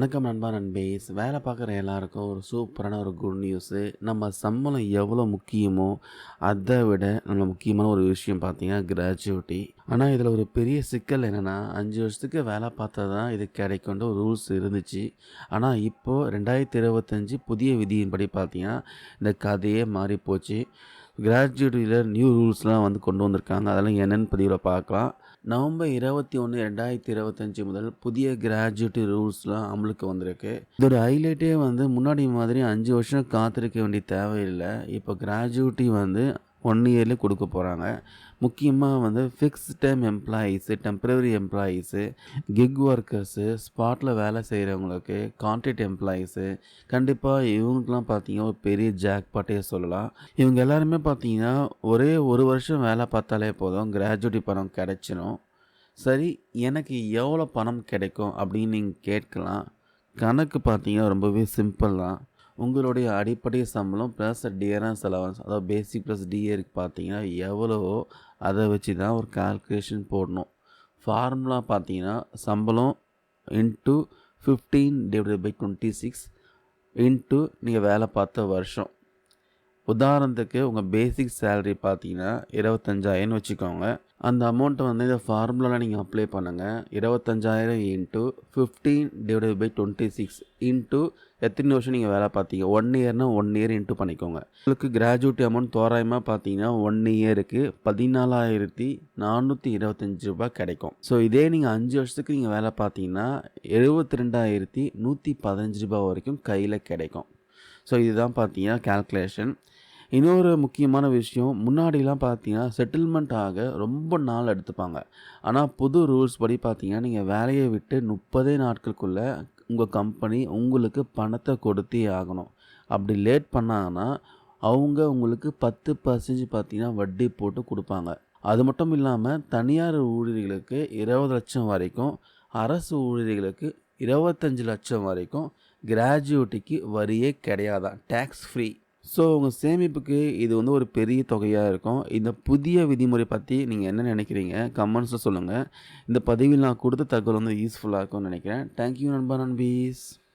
வணக்கம் நண்பா நண்பேஸ். வேலை பார்க்குற எல்லாருக்கும் ஒரு சூப்பரான ஒரு குட் நியூஸு நம்ம சம்பளம் எவ்வளோ முக்கியமோ அதை விட நம்ம முக்கியமான ஒரு விஷயம் பார்த்தீங்கன்னா கிராஜுவிட்டி ஆனால் இதில் ஒரு பெரிய சிக்கல் என்னென்னா அஞ்சு வருஷத்துக்கு வேலை பார்த்தா தான் இது கிடைக்குன்ற ஒரு ரூல்ஸ் இருந்துச்சு. ஆனால் இப்போது ரெண்டாயிரத்தி இருபத்தஞ்சி புதிய விதியின்படி பார்த்தீங்கன்னா இந்த கதையே மாறி போச்சு கிராஜுவிட்டியில் நியூ ரூல்ஸ்லாம் வந்து கொண்டு வந்திருக்காங்க. அதெல்லாம் என்னென்னு பதிவில் பார்க்கலாம். நவம்பர் இருபத்தி ஒன்று ரெண்டாயிரத்தி இருபத்தஞ்சி முதல் புதிய கிராஜுவேட்டி ரூல்ஸ்லாம் அமலுக்கு வந்திருக்கு. இதோட ஹைலைட்டே வந்து முன்னாடி மாதிரி அஞ்சு வருஷம் காத்திருக்க வேண்டிய தேவையில்லை. இப்போ கிராஜுவேட்டி வந்து ஒன் இயர்லேயே கொடுக்க போகிறாங்க முக்கியமாக வந்து fix time employees temporary employees gig workers ஸ்பாட்டில் வேலை செய்கிறவங்களுக்கு கான்ட்ராக்ட் எம்ப்ளாயீஸு கண்டிப்பாக இவங்களுக்குலாம் பார்த்தீங்கன்னா ஒரு பெரிய ஜாக்பாட்டே சொல்லலாம். இவங்க எல்லாருமே பார்த்தீங்கன்னா ஒரே ஒரு வருஷம் வேலை பார்த்தாலே போதும் கிராஜுவிட்டி பணம் கிடச்சிடும் சரி எனக்கு எவ்வளோ பணம் கிடைக்கும் அப்படின்னு நீங்கள் கேட்கலாம். கணக்கு பார்த்தீங்கன்னா ரொம்பவே சிம்பிள் தான். உங்களுடைய அடிப்படை சம்பளம் ப்ளஸ் டியரன்ஸ் அலவன்ஸ் அதாவது பேசிக் ப்ளஸ் டிஏருக்கு பார்த்தீங்கன்னா எவ்வளவோ அதை வச்சு தான் ஒரு கால்குலேஷன் போடணும். ஃபார்முலா பார்த்தீங்கன்னா சம்பளம் into fifteen divided by twenty six into நீங்கள் வேலை பார்த்த வருஷம். உதாரணத்துக்கு உங்கள் பேசிக் சேலரி பார்த்தீங்கன்னா இருபத்தஞ்சாயிரம்னு வச்சுக்கோங்க. அந்த அமௌண்ட்டை வந்து இந்த ஃபார்முலாவில் நீங்கள் அப்ளை பண்ணுங்கள் இருபத்தஞ்சாயிரம் into fifteen divided by twenty six into எத்தனை வருஷம் நீங்கள் வேலை பார்த்தீங்க? ஒன் இயர்னால் ஒன் இயர் இன்ட்டு பண்ணிக்கோங்க. உங்களுக்கு கிராஜுவிட்டி அமௌண்ட் தோராயமாக பார்த்தீங்கன்னா ஒன் இயருக்கு பதினாலாயிரத்தி நானூற்றி இருபத்தஞ்சி ரூபாய் கிடைக்கும். ஸோ இதே நீங்கள் அஞ்சு வருஷத்துக்கு நீங்கள் வேலை பார்த்தீங்கன்னா எழுபத்தி ரெண்டாயிரத்தி நூற்றி பதினஞ்சு ரூபாய் வரைக்கும் கையில் கிடைக்கும். ஸோ இதுதான் பார்த்தீங்கன்னா கேல்குலேஷன் இன்னொரு முக்கியமான விஷயம் முன்னாடிலாம் பார்த்தீங்கன்னா செட்டில்மெண்ட் ஆக ரொம்ப நாள் எடுத்துப்பாங்க. ஆனால் புது ரூல்ஸ் படி பார்த்தீங்கன்னா நீங்கள் வேலையை விட்டு முப்பதே நாட்களுக்குள்ளே உங்கள் கம்பெனி உங்களுக்கு பணத்தை கொடுத்தே ஆகணும். அப்படி லேட் பண்ணாங்கன்னா அவங்க உங்களுக்கு பத்து பர்சன்டேஜ் பார்த்தீங்கன்னா வட்டி போட்டு கொடுப்பாங்க. அது மட்டும் இல்லாமல் தனியார் ஊழியர்களுக்கு இருபது லட்சம் வரைக்கும் அரசு ஊழியர்களுக்கு இருபத்தஞ்சி லட்சம் வரைக்கும் கிராஜுவேட்டிக்கு வரியே கிடையாதான் டேக்ஸ் ஃப்ரீ ஸோ உங்கள் சேமிப்புக்கு இது வந்து ஒரு பெரிய தொகையாக இருக்கும். இந்த புதிய விதிமுறை பற்றி நீங்கள் என்ன நினைக்கிறீங்க? கமெண்ட்ஸில் சொல்லுங்கள் இந்த பதிவில் நான் கொடுத்த தகவல் வந்து யூஸ்ஃபுல்லாக இருக்கும்னு நினைக்கிறேன். தேங்க்யூ நண்பா நண்பீஸ்.